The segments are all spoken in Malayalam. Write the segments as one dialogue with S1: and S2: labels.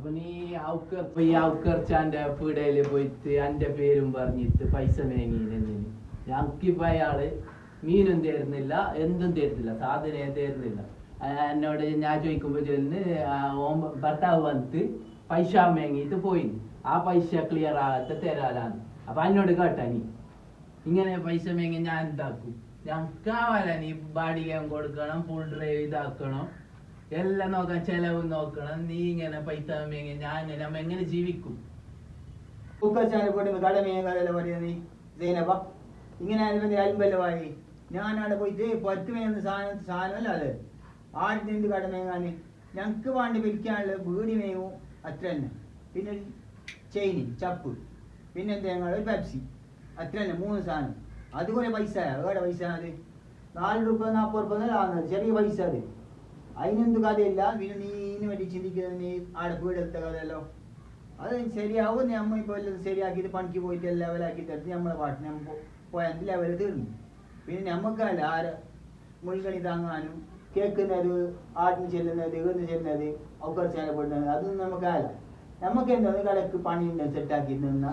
S1: അപ്പൊ നീ ഔക്കർ ഈ ഔക്കർച്ചാന്റെ പീടയിൽ പോയിട്ട് എന്റെ പേരും പറഞ്ഞിട്ട് പൈസ മേങ്ങിന് ഞങ്ങൾക്കിപ്പോ അയാൾ മീനും തരുന്നില്ല എന്തും തരുന്നില്ല സാധനം തരുന്നില്ല. എന്നോട് ഞാൻ ചോദിക്കുമ്പോ ചൊല്ലിന് ഭർത്താവ് വന്നിട്ട് പൈസ മേങ്ങിയിട്ട് പോയി ആ പൈസ ക്ലിയർ ആകാത്ത തരാലാണ് അപ്പൊ എന്നോട് കേട്ടാ നീ. ഇങ്ങനെ പൈസ മേങ്ങി ഞാൻ എന്താക്കും? ഞങ്ങൾക്കാവല്ല നീ ബാഡികം കൊടുക്കണം ഫുൾ ഡ്രൈവ് ഇതാക്കണം. എല്ലാം നോക്കാൻ ചെലവ് നോക്കണം. നീ ഇങ്ങനെ പൈസ ഞാൻ നമ്മ എങ്ങനെ ജീവിക്കും?
S2: സൈനപ്പ ഇങ്ങനെ ആയാലും ഞാനവിടെ പോയി അവിടെ പറ്റുമെന്ന് സാധനം സാധനമല്ല അത്. ആടിന് എന്ത് കടമേങ്ങാന് ഞങ്ങൾക്ക് വേണ്ടി വിൽക്കാനുള്ള വീടി മേവും അത്ര തന്നെ. പിന്നെ ചെയിന് ചപ്പ് പിന്നെ എന്താ പെപ്സി അത്ര തന്നെ മൂന്ന് സാധനം. അതുപോലെ പൈസ. എവിടെ പൈസ അത്? നാല് രൂപ നാൽപ്പത് രൂപ ചെറിയ പൈസ അത്. അതിനെന്ത് കഥയില്ല. പിന്നെ നീ ഇതിന് വേണ്ടി ചിന്തിക്കുന്നത് നീ ആടെ വീടെടുത്ത കഥയല്ലോ. അത് ശരിയാവും. നമ്മ ഇപ്പോൾ എല്ലാം ശരിയാക്കിയിട്ട് പണിക്ക് പോയിട്ട് ലെവലാക്കി തരുത്തി നമ്മളെ പാട്ടിന് നമ്മൾ പോയാൽ ലെവൽ തീർന്നു. പിന്നെ നമുക്കല്ല ആര് മുൻഗണി താങ്ങാനും കേൾക്കുന്നത് ആടിന് ചെല്ലുന്നത് ഇവിടുന്ന് ചെല്ലുന്നത് ഒക്കെ ചെലപ്പെടുന്നത് അതൊന്നും നമുക്കല്ല നമുക്ക് എന്താ കടക്ക് പണി ഉണ്ട് സെറ്റാക്കി നിന്ന.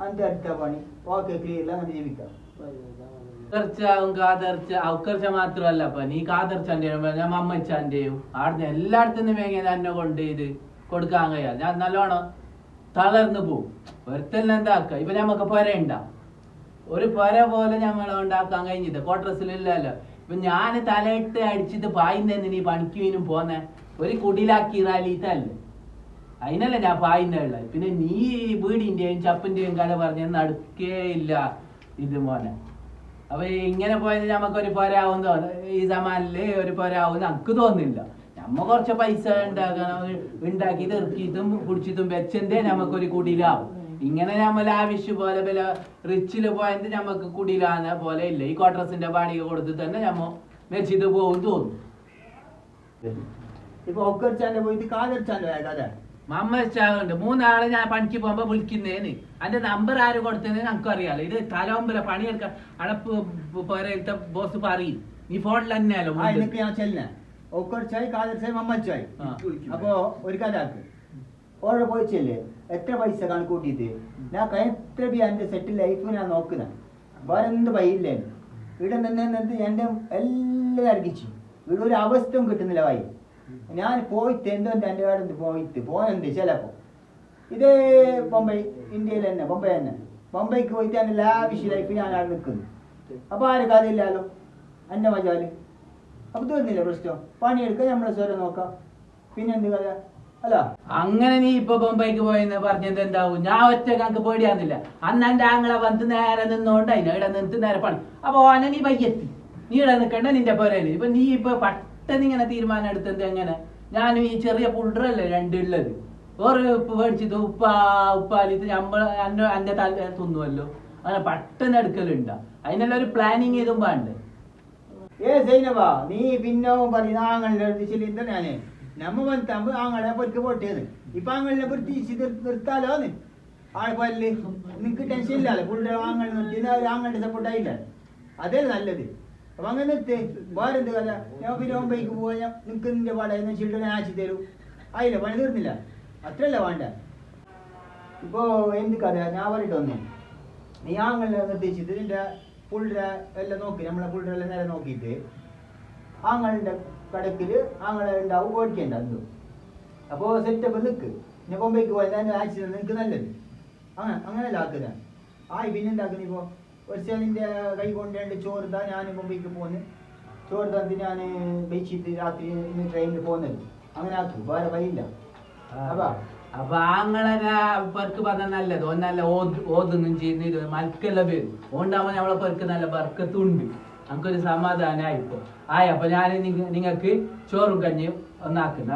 S2: അതിന്റെ അടുത്ത പണി. ഓക്കെ ക്ലിയർ അങ്ങനെ ജീവിക്കാം.
S1: ഔക്കർച്ചാവും കാതർച്ച. ഔക്കർച്ച മാത്രമല്ല അപ്പൊ നീ കാതർച്ചാന്റെയും ഞാൻ അമ്മച്ചാന്റെയും ആടുന്ന എല്ലായിടത്തുനിന്ന് വേഗം എന്നെ കൊണ്ട് ഇത് കൊടുക്കാൻ കഴിയാ. ഞാൻ നല്ലോണം തളർന്നു പോവും. ഒരുത്തന്നെ എന്താക്ക? ഇപ്പൊ ഞമ്മക്ക് പൊരയുണ്ട ഒരു പൊര പോലെ ഞമ്മളെ ഉണ്ടാക്കാൻ കഴിഞ്ഞിട്ട് കോട്ടറസിലില്ലല്ലോ ഇപ്പൊ ഞാൻ തലയിട്ട് അടിച്ചിട്ട് പായുന്നതിന് നീ പണിക്കുവിനും പോന്നെ. ഒരു കുടിലാക്കി റാലിത്തല്ലേ അതിനല്ല ഞാൻ പായുന്നുള്ള പിന്നെ നീ വീടിന്റെയും ചപ്പിന്റെയും കഥ പറഞ്ഞ നടക്കേ ഇല്ല. ഇത് മോനെ. അപ്പൊ ഇങ്ങനെ പോയത് നമുക്ക് ഒരു പോരാവും ഈ സമാനിൽ ഒരു പോരാവും നമുക്ക് തോന്നില്ല നമ്മ കുറച്ച് പൈസ ഉണ്ടാക്കണം ഉണ്ടാക്കി തീർക്കിയിട്ടും കുടിച്ചിട്ടും വെച്ചെന്തേ നമുക്കൊരു കുടിലാവും. ഇങ്ങനെ നമ്മൾ ആവശ്യം പോലെ പല റിച്ചിൽ പോയത് നമുക്ക് കുടിലാന്ന പോലെ ഇല്ല. ഈ ക്വാർട്ടേഴ്സിന്റെ പാടിക കൊടുത്ത് തന്നെ നമ്മ മെച്ചിട്ട് പോകും തോന്നും.
S2: ഇപ്പൊ ഒക്കെ പോയിട്ട് കാതർച്ചാന്റെ കഥ.
S1: മമ്മ വെച്ചാറുണ്ട് മൂന്നാളെ ഞാൻ പണിക്ക് പോകുമ്പോ വിളിക്കുന്നേന്. അതിന്റെ നമ്പർ ആര് കൊടുത്തതെന്ന് നമുക്ക് അറിയാലോ. ഇത് തലോമ്പല പണിയെടുക്കാൻ അടപ്പ് പോരത്തെ ബോസ് പറയും. നീ ഫോണിൽ തന്നെയല്ലോ
S2: എനിക്ക് ഞാൻ ചെല്ലുന്ന. ഒക്കർച്ചായി കാതർച്ചായി മമ്മച്ചായി അപ്പൊ ഒരു കലാക്ക് ഓടെ പോയി ചെല്ല്. എത്ര പൈസ കണക്കൂട്ടിയിട്ട് ഞാൻ എത്ര ബി എന്റെ സെറ്റ് ലൈഫ് ഞാൻ നോക്കുന്ന. വേറെ എന്ത് പയ്യില്ലേ ഇവിടെ നിന്ന് എന്റെ എല്ലാം അർഹിച്ചു ഇവിടെ ഒരു അവസ്ഥയും കിട്ടുന്നില്ല വൈ ഞാൻ പോയിട്ട് എന്തോ എന്റെ കാട് പോയിട്ട് പോയുണ്ട് ചിലപ്പോ. ഇതേ ബൊമ്പൈ ഇന്ത്യയിൽ തന്നെ ബൊമ്പൈ തന്നെ. ബൊമ്പൈക്ക് പോയിട്ട് എന്റെ ലാവിഷ് ലൈഫ് ഞാൻ അവിടെ നിൽക്കുന്നു അപ്പൊ ആര് കഥയില്ലല്ലോ? എന്റെ മജാൽ. അപ്പൊ തീർന്നില്ല പ്രശ്നം? പണിയെടുക്ക നമ്മളെ സ്വരം നോക്കാം. പിന്നെ എന്ത് കഥ? അല്ല.
S1: അങ്ങനെ നീ ഇപ്പൊ ബൊമ്പൈക്ക് പോയെന്ന് പറഞ്ഞത് എന്താവും? ഞാൻ ഒറ്റ അങ്ങ് പേടിയാന്നില്ല അന്ന് എന്റെ ആങ്ങളെ വന്ന് നേരെ നിന്നോണ്ടായിന് ഇവിടെ നിന്ന് നേരെ പണി. അപ്പൊ ഓനെ നീ വയ്യെത്തി. നീ ഇവിടെ നിൽക്കണ്ട നിന്റെ പോരേൽ. ഇപ്പൊ നീ ഇപ്പൊ പെട്ടെന്ന് ഇങ്ങനെ തീരുമാനം എടുത്തത് എങ്ങനെ ഞാനും ഈ ചെറിയ പുള്ളറല്ലേ രണ്ടുള്ളത് ഒരു ഉപ്പ് മേടിച്ചിട്ട് ഉപ്പാ ഉപ്പാലിത്ത് നമ്മൾ എന്റെ തല തിന്നുമല്ലോ അങ്ങനെ പെട്ടെന്ന് എടുക്കലുണ്ട. അതിനെല്ലാം ഒരു പ്ലാനിങ് ചെയ്തും വേണ്ട
S2: ഏ സൈനവാ നീ പിന്നെ പറയുന്ന ഞാൻ. നമ്മ വന്നിട്ടാകുമ്പോ ആങ്ങളെ പൊരിക്ക് പൊട്ടിയത്. ഇപ്പൊ ആങ്ങളിനെ പൊരിച്ച് നിർത്താലോന്ന് ആളെ പോയല്ലേ നിനക്ക് ടെൻഷൻ ഇല്ലല്ലോ പുള്ളിയുടെ ആങ്ങൾ നിർത്തി ആങ്ങളുടെ സപ്പോർട്ടായില്ല അതേ നല്ലത്. അപ്പൊ അങ്ങനെ എത്തേ വേറെ കഥ? ഞാൻ പിന്നെ മുംബൈക്ക് പോവാ. ഞാൻ നിനക്ക് നിന്റെ പാടായിരുന്നു ചിൽഡ്രനെ ആച്ചി തരൂ. ആയില്ല പണി തീർന്നില്ല. അത്രയല്ല വേണ്ട? ഇപ്പോ എന്ത് കഥ? ഞാൻ പറഞ്ഞിട്ട് വന്നേ. നീ ആങ്ങളെ നിർദ്ദേശിച്ചിട്ട് നിന്റെ പുള്ളിയുടെ എല്ലാം നോക്കി. നമ്മളെ പുള്ളിയുടെ എല്ലാം നേരെ നോക്കിയിട്ട് ആങ്ങളുടെ കടക്കിൽ ആങ്ങളെ ഉണ്ടാവും ഓടിക്കണ്ട എന്തോ. അപ്പോൾ സെറ്റപ്പ് നിൽക്ക് ഞാൻ കൊമ്പയ്ക്ക് അതിന്റെ ആക്സിഡന്റ് നിനക്ക് നല്ലത്. അങ്ങനെ അങ്ങനെയല്ല ആക്കുക ആയി പിന്നെ എന്താക്കുന്ന ഇപ്പോൾ ഒരു നിന്റെ കൈ കൊണ്ടുകൊണ്ട് ചോറുതാ ഞാൻ മുംബൈക്ക് പോന്ന്. ചോറ് തന്നിട്ട് ഞാൻ വെച്ചിട്ട് രാത്രി ഇന്ന് ട്രെയിനിൽ പോകുന്നത് അങ്ങനെ ആക്കും. വേറെ വഴിയില്ല. അപ്പാ.
S1: അപ്പൊ ആങ്ങളെ പെർക്ക് പറഞ്ഞ നല്ലത്. ഒന്നല്ല ഓത് ചെയ്യുന്നില്ല മൽക്കെല്ലാം പേര്. ഓണ്ടാവുമ്പോ നമ്മളെ പെർക്ക് നല്ല ബർക്കത്തുണ്ട്. നമുക്കൊരു സമാധാനമായി ഇപ്പൊ ആയി അപ്പൊ ഞാൻ നിങ്ങൾക്ക് ചോറും കഞ്ഞിയും ഒന്നാക്കുന്ന.